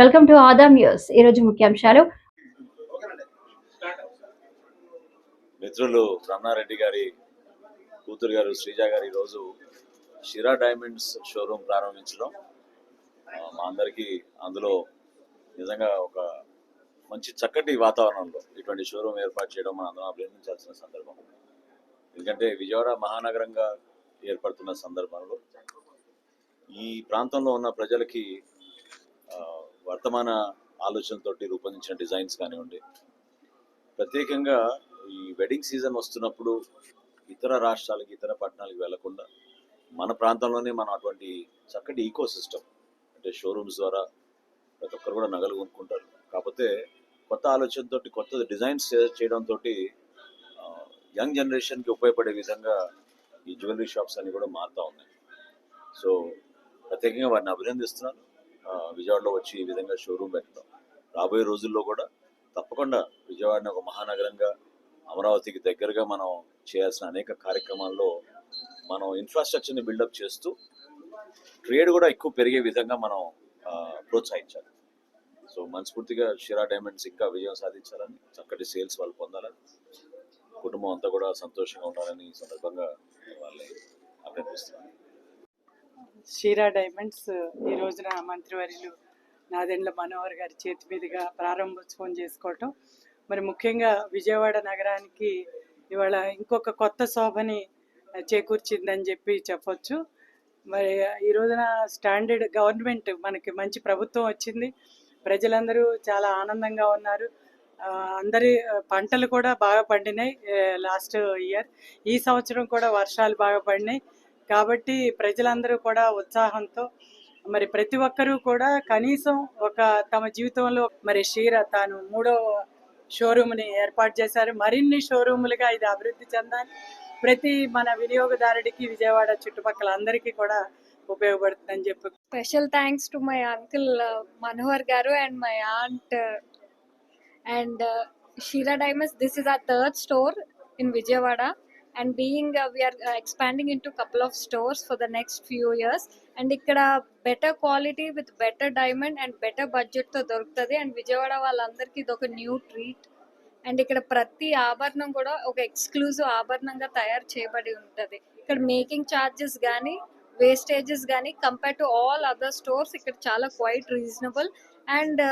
Welcome to Adam news. ఈ రోజు ముఖ్యాంశాలు. మిత్రులు రమణారెడ్డి గారి కూతురు గారు శ్రీజ గారు ఈరోజు షిరా డైమండ్స్ షోరూమ్ ప్రారంభించడం. మా అందరికీ అందులో నిజంగా ఒక మంచి చక్కటి వాతావరణంలో ఇటువంటి షోరూమ్ ఏర్పాటు చేయడం మనం అందరం అభినందించాల్సిన సందర్భం. ఎందుకంటే విజయవాడ మహానగరంగా ఏర్పడుతున్న సందర్భంలో ఈ ప్రాంతంలో ఉన్న ప్రజలకి వర్తమాన ఆలోచనతోటి రూపొందించిన డిజైన్స్ కానివ్వండి. ప్రత్యేకంగా ఈ వెడ్డింగ్ సీజన్ వస్తున్నప్పుడు ఇతర రాష్ట్రాలకి ఇతర పట్టణాలకు వెళ్ళకుండా మన ప్రాంతంలోనే మనం అటువంటి చక్కటి ఈకో సిస్టమ్ అంటే షోరూమ్స్ ద్వారా ప్రతి ఒక్కరు కూడా నగలు కొనుక్కుంటారు. కాకపోతే కొత్త ఆలోచనతో కొత్త డిజైన్స్ చేయడంతో యంగ్ జనరేషన్కి ఉపయోగపడే విధంగా ఈ జ్యువెలరీ షాప్స్ అన్ని కూడా మారుతూ ఉన్నాయి. సో ప్రత్యేకంగా వారిని అభినందిస్తున్నాను. విజయవాడలో వచ్చి ఈ విధంగా షోరూమ్ పెట్టడం రాబోయే రోజుల్లో కూడా తప్పకుండా విజయవాడని ఒక మహానగరంగా అమరావతికి దగ్గరగా మనం చేయాల్సిన అనేక కార్యక్రమాల్లో మనం ఇన్ఫ్రాస్ట్రక్చర్ని బిల్డప్ చేస్తూ ట్రేడ్ కూడా ఎక్కువ పెరిగే విధంగా మనం ప్రోత్సహించాలి. సో మనస్ఫూర్తిగా షిరా డైమండ్స్ ఇంకా విజయం సాధించాలని చక్కటి సేల్స్ వాళ్ళు పొందాలని కుటుంబం అంతా కూడా సంతోషంగా ఉండాలని సందర్భంగా వాళ్ళని అభినందిస్తున్నాను. షీరా డైమండ్స్ ఈ రోజున మంత్రివర్యులు నాదెండ్ల మనోహర్ గారి చేతి మీదుగా ప్రారంభోత్సవం చేసుకోవటం. మరి ముఖ్యంగా విజయవాడ నగరానికి ఇవాళ ఇంకొక కొత్త శోభని చేకూర్చిందని చెప్పి చెప్పొచ్చు. మరి ఈ రోజున స్టాండర్డ్ గవర్నమెంట్ మనకి మంచి ప్రభుత్వం వచ్చింది. ప్రజలందరూ చాలా ఆనందంగా ఉన్నారు. అందరి పంటలు కూడా బాగా పండినాయి లాస్ట్ ఇయర్. ఈ సంవత్సరం కూడా వర్షాలు బాగా పడినాయి. కాబట్టి ప్రజలందరూ కూడా ఉత్సాహంతో మరి ప్రతి ఒక్కరూ కూడా కనీసం ఒక తమ జీవితంలో మరి క్షీర తాను మూడో షోరూమ్ని ఏర్పాటు చేశారు. మరిన్ని షోరూములుగా ఇది అభివృద్ధి చెందాలి. ప్రతి మన వినియోగదారుడికి విజయవాడ చుట్టుపక్కల అందరికీ కూడా ఉపయోగపడుతుందని చెప్పి special thanks to my uncle Manohar గారు and my aunt and Sheera and this is a third store in Vijayawada. And being we are expanding into couple of stores for the next few years and ఇక్కడ better quality with better diamond and better బడ్జెట్తో దొరుకుతుంది. And Vijayawada వాళ్ళందరికీ ఇది ఒక new treat and ఇక్కడ ప్రతి ఆభరణం కూడా ఒక ఎక్స్క్లూజివ్ ఆభరణంగా తయారు చేయబడి ఉంటుంది. ఇక్కడ మేకింగ్ ఛార్జెస్ కానీ వేస్టేజెస్ కానీ compare to all other stores ఇక్కడ చాలా క్వైట్ రీజనబుల్ అండ్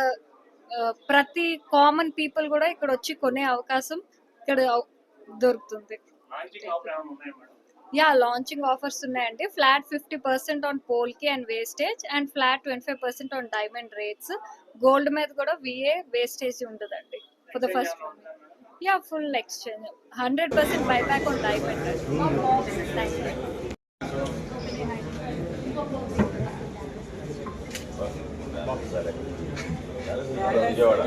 ప్రతి కామన్ పీపుల్ కూడా ఇక్కడ వచ్చి కొనే అవకాశం ఇక్కడ దొరుకుతుంది. యా లాంచింగ్ ఆఫర్స్ ఉన్నాయండి flat fifty percent on పోల్కి and wastage and flat twenty five percent on diamond rates gold మీద కూడా విఏ వేస్టేజ్ ఉంటుందండి for the first yeah full exchange hundred percent buyback on diamond Vijayawada